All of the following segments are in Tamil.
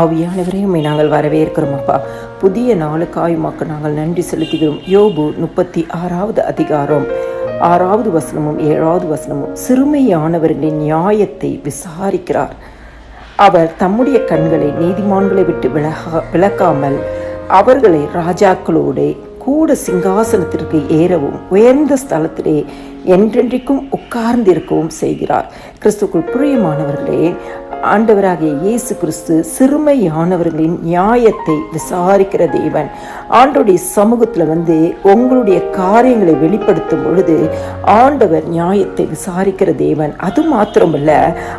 ஆவியானவரையும் நாங்கள் வரவேற்கிறோம் அப்பா. புதிய நாளுக்காய் உமக்கு நாங்கள் நன்றி செலுத்துகிறோம். யோபு முப்பத்தி ஆறாவது அதிகாரம். ஆறாவது வசனமும் ஏழாவது வசனமும் சிறுமையானவர்களின் நியாயத்தை விசாரிக்கிறார். அவர் தம்முடைய கண்களை நீதிமான்களை விட்டு விலகா விலக்காமல் அவர்களை ராஜாக்களோடு கூட சிங்காசனத்திற்கு ஏறவும் உயர்ந்த ஸ்தலத்திலே என்றென்றைக்கும் உட்கார்ந்திருக்கவும் செய்கிறார். கிறிஸ்துக்குள் பிரியமானவர்களே ஆண்டவராகிய இயேசு கிறிஸ்து சிறுமையானவர்களின் நியாயத்தை விசாரிக்கிற தேவன். ஆண்டோடைய சமூகத்தில் வந்து உங்களுடைய காரியங்களை வெளிப்படுத்தும் பொழுது ஆண்டவர் நியாயத்தை விசாரிக்கிற தேவன். அது மாத்திரமல்ல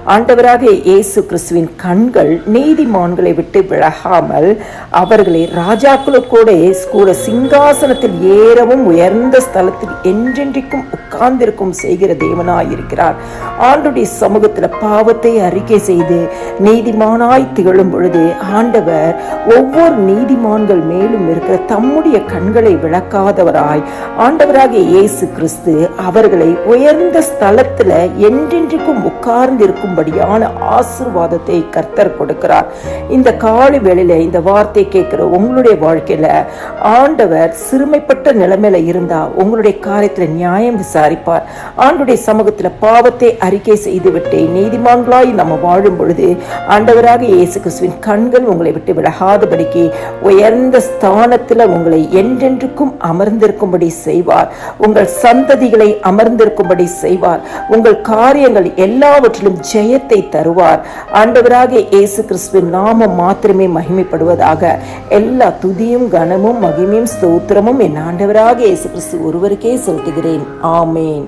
ஆண்டவராக இயேசு கிறிஸ்துவின் கண்கள் நீதிமான்களை விட்டு விலகாமல் அவர்களை ராஜாக்களோட கூட சிங்காசனத்தில் ஏறவும் உயர்ந்த ஸ்தலத்தில் என்றென்றைக்கும் உட்கார்ந்திருக்கும் செய்கிற தேவனாயிருக்கிறார். ஆண்டுடைய சமூகத்தில் பாவத்தை அறிக்கை செய்து நீதிமானாய் திகழும் பொழுது ஆண்டவர் ஒவ்வொரு நீதிமான்கள் மேலும் இருக்கிற தம்முடைய கண்களை விளக்காதவராய். ஆண்டவராகிய இயேசு கிறிஸ்து அவர்களை உயர்ந்த ஸ்தலத்துல என்றென்றைக்கும் உட்கார்ந்திருக்கும்படியான ஆசிர்வாதத்தை கர்த்தர் கொடுக்கிறார். இந்த காலை வேளையில இந்த வார்த்தை கேட்கிற உங்களுடைய வாழ்க்கையில ஆண்டவர் சிறுமைப்பட்ட நிலைமையில இருந்தா உங்களுடைய காரியத்துல நியாயம் விசாரிப்பார். ஆண்டுடைய சமூகத்துல பாவத்தை அறிக்கை செய்துவிட்டு நீதிமான்களாய் நம்ம வாழும் பொழுது ஆண்டவராக இயேசு கிறிஸ்துவின் கண்கள் உங்களை விட்டு விலகாதபடிக்கு உயர்ந்த ஸ்தானத்துல இடத்துல உங்களை என்றென்றுக்கும் அமர்ந்திருக்கும்படி செய்வார். உங்கள் சந்ததிகளை அமர்ந்திருக்கும்படி செய்வார். உங்கள் காரியங்கள் எல்லாவற்றிலும் ஜெயத்தை தருவார். ஆண்டவராக இயேசு கிறிஸ்துவின் நாமம் மாத்திரமே மகிமைப்படுவதாக எல்லா துதியும் கனமும் மகிமையும் ஸ்தோத்திரமும் என் ஆண்டவராக இயேசு கிறிஸ்து ஒருவருக்கே செலுத்துகிறேன். ஆமேன்.